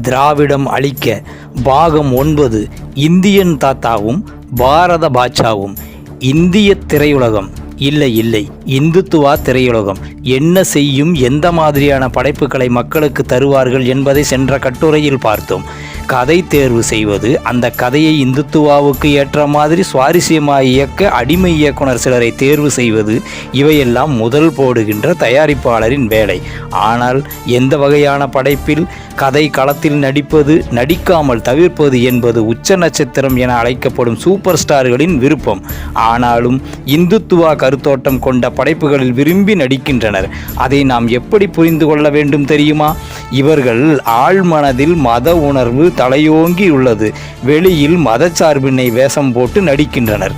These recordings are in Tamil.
திராவிடம் அழிக்க பாகம் ஒன்பது இந்தியன் தாத்தாவும் பாரத பாட்சாவும் இந்திய திரையுலகம். இல்லை இல்லை இந்துத்துவா திரையுலகம். என்ன செய்யும் எந்த மாதிரியான படைப்புகளை மக்களுக்கு தருவார்கள் என்பதை சென்ற கட்டுரையில் பார்த்தோம். கதை தேர்வு செய்வது அந்த கதையை இந்துத்துவாவுக்கு ஏற்ற மாதிரி சுவாரஸ்யமாக இயக்க அடிமை இயக்குனர் சிலரை தேர்வு செய்வது இவையெல்லாம் முதல் போடுகின்ற தயாரிப்பாளரின் வேலை. ஆனால் எந்த வகையான படைப்பில் கதை களத்தில் நடிப்பது நடிக்காமல் தவிர்ப்பது என்பது உச்ச நட்சத்திரம் என அழைக்கப்படும் சூப்பர் ஸ்டார்களின் விருப்பம். ஆனாலும் இந்துத்துவா கருத்தோட்டம் கொண்ட படைப்புகளில் விரும்பி நடிக்கின்றனர். அதை நாம் எப்படி புரிந்து கொள்ள வேண்டும் தெரியுமா? இவர்கள் ஆழ்மனதில் மத உணர்வு தலையோங்கி உள்ளது வெளியில் மதச்சார்பினை வேஷம் போட்டு நடிக்கின்றனர்.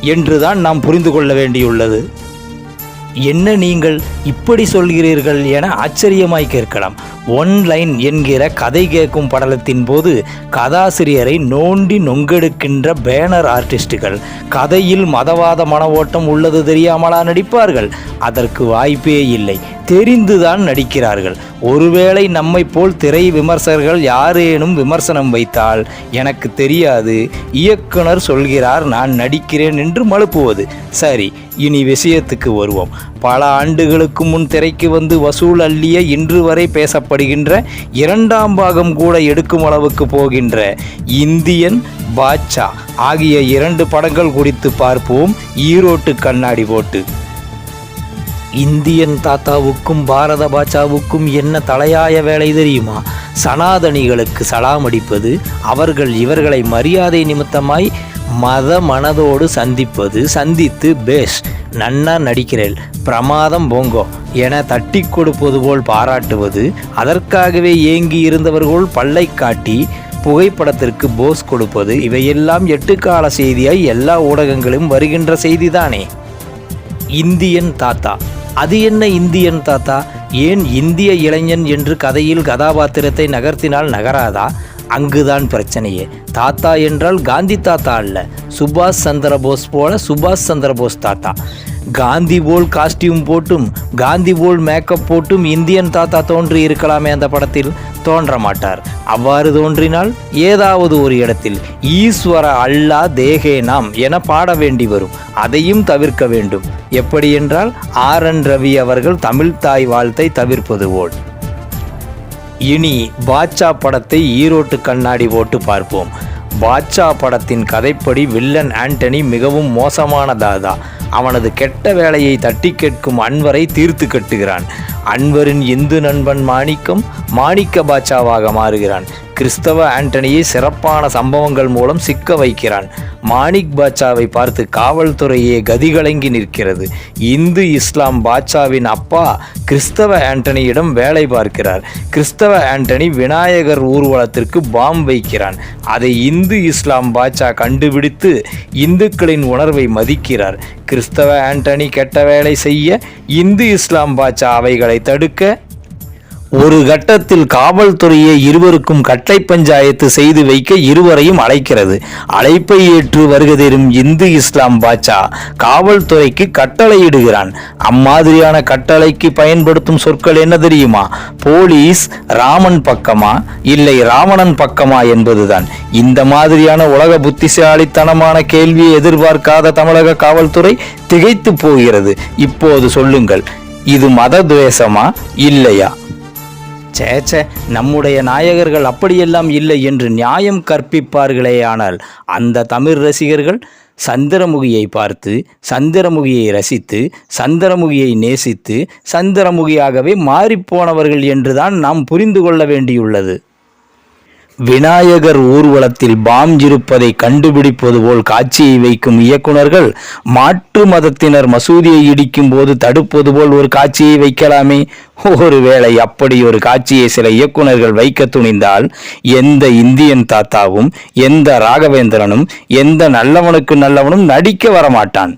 என்றுதான் நாம் புரிந்து கொள்ள வேண்டியுள்ளது. என்ன நீங்கள் இப்படி சொல்கிறீர்கள் என ஆச்சரியமாய் கேட்கலாம். ஒன்லைன் என்கிற கதை கேட்கும் படலத்தின் போது கதாசிரியரை நோண்டி நொங்கெடுக்கின்ற பேனர் ஆர்டிஸ்டுகள் கதையில் மதவாத மன ஓட்டம் உள்ளது தெரியாமலா நடிப்பார்கள்? அதற்கு வாய்ப்பே இல்லை. தெரிந்துதான் நடிக்கிறார்கள். ஒருவேளை நம்மை போல் திரை விமர்சகர்கள் யாரேனும் விமர்சனம் வைத்தால் எனக்கு தெரியாது. இயக்குனர் சொல்கிறார் நான் நடிக்கிறேன் என்று மழுப்புவது. சரி இனி விஷயத்துக்கு வருவோம். பல ஆண்டுகளுக்கு முன் திரைக்கு வந்து வசூல் அள்ளிய இன்று வரை பேசப்படுகின்ற இரண்டாம் பாகம் கூட எடுக்கும் அளவுக்கு போகின்ற இந்தியன் பாட்சா ஆகிய இரண்டு படங்கள் குறித்து பார்ப்போம். ஈரோட்டு கண்ணாடி போட்டு. இந்தியன் தாத்தாவுக்கும் பாரத பாட்சாவுக்கும் என்ன தலையாய வேலை தெரியுமா? சனாதனிகளுக்கு சலாம் அடிப்பது அவர்கள் இவர்களை மரியாதை நிமித்தமாய் மத மனதோடு சந்திப்பது சந்தித்து பேஷ் நன்னா நடிக்கிறேன் பிரமாதம் போங்கோ என தட்டி கொடுப்பது போல் பாராட்டுவது அதற்காகவே ஏங்கி இருந்தவர்கள் பல்லை காட்டி புகைப்படத்திற்கு போஸ் கொடுப்பது இவையெல்லாம் எட்டுக்கால செய்தியாய் எல்லா ஊடகங்களும் வருகின்ற செய்திதானே? இந்தியன் தாத்தா அது என்ன இந்தியன் தாத்தா? ஏன் இந்திய இளைஞன் என்று கதையில் கதாபாத்திரத்தை நகர்த்தினால் நகராதா? அங்குதான் பிரச்சனையே. தாத்தா என்றால் காந்தி தாத்தா அல்ல. சுபாஷ் சந்திர போஸ் போல சுபாஷ் சந்திர போஸ் தாத்தா. காந்தி போல் காஸ்டியூம் போட்டும் காந்தி போல் மேக்கப் போட்டும் இந்தியன் தாத்தா தோன்றி இருக்கலாமே அந்த படத்தில். தோன்ற மாட்டார் அவ்வாறு தோன்றினால் ஏதாவது ஒரு இடத்தில் ஈஸ்வர அல்லா தேகே நாம் என பாட வேண்டி வரும். அதையும் தவிர்க்க வேண்டும். எப்படி என்றால் ஆர் என் ரவி அவர்கள் தமிழ் தாய் வாழ்த்தை தவிர்ப்பது போல் இனி பாட்சா படத்தை ஈரோட்டு கண்ணாடி போட்டு பார்ப்போம். பாட்சா படத்தின் கதைப்படி வில்லன் ஆண்டனி மிகவும் மோசமான தாதா அவனது கெட்ட வேலையை தட்டி கேட்கும் அன்வரை தீர்த்து கட்டுகிறான். அன்வரின் இந்து நண்பன் மாணிக்கம் மாணிக்க பாட்சாவாக மாறுகிறான். கிறிஸ்தவ ஆண்டனியை சிறப்பான சம்பவங்கள் மூலம் சிக்க வைக்கிறான். மாணிக் பாட்சாவை பார்த்து காவல்துறையே கதிகலங்கி நிற்கிறது. இந்து இஸ்லாம் பாட்சாவின் அப்பா கிறிஸ்தவ ஆண்டனியிடம் வேலை பார்க்கிறார். கிறிஸ்தவ ஆண்டனி விநாயகர் ஊர்வலத்திற்கு பாம் வைக்கிறான். அதை இந்து இஸ்லாம் பாட்சா கண்டுபிடித்து இந்துக்களின் உணர்வை மதிக்கிறார். கிறிஸ்தவ ஆண்டனி கெட்ட வேலை செய்ய இந்து இஸ்லாம் பாட்சா அவைகளை தடுக்க ஒரு கட்டத்தில் காவல்துறையை இருவருக்கும் கட்டளை பஞ்சாயத்து செய்து வைக்க இருவரையும் அழைக்கிறது. அழைப்பை ஏற்று வருகதெரும் இந்து இஸ்லாம் பாட்சா காவல்துறைக்கு கட்டளையிடுகிறான் அம்மாதிரியான கட்டளைக்கு பயன்படுத்தும் சொற்கள் என்ன தெரியுமா? போலீஸ் ராமன் பக்கமா? இல்லை ராவணன் பக்கமா என்பதுதான். இந்த மாதிரியான உலக புத்திசாலித்தனமான கேள்வியை எதிர்பார்க்காத தமிழக காவல்துறை திகைத்து போகிறது. இப்போது சொல்லுங்கள் இது மத துவேஷமா இல்லையா சேச்சே நம்முடைய நாயகர்கள் அப்படியெல்லாம் இல்லை என்று நியாயம் கற்பிப்பார்களேயானால் அந்த தமிழ் ரசிகர்கள் சந்திரமுகியை பார்த்து சந்திரமுகியை ரசித்து சந்திரமுகியை நேசித்து சந்திரமுகியாகவே மாறிப்போனவர்கள் என்றுதான் நாம் புரிந்து கொள்ள வேண்டியுள்ளது. விநாயகர் ஊர்வலத்தில் பாம்ஜிருப்பதை கண்டுபிடிப்பது போல் காட்சியை வைக்கும் இயக்குனர்கள் மாற்று மதத்தினர் மசூதியை இடிக்கும் போது தடுப்பது போல் ஒரு காட்சியை வைக்கலாமே? ஒருவேளை அப்படி ஒரு காட்சியை சில இயக்குனர்கள் வைக்க துணிந்தால் எந்த இந்தியன் தாத்தாவும் எந்த ராகவேந்திரனும் எந்த நல்லவனுக்கு நல்லவனும் நடிக்க வரமாட்டான்.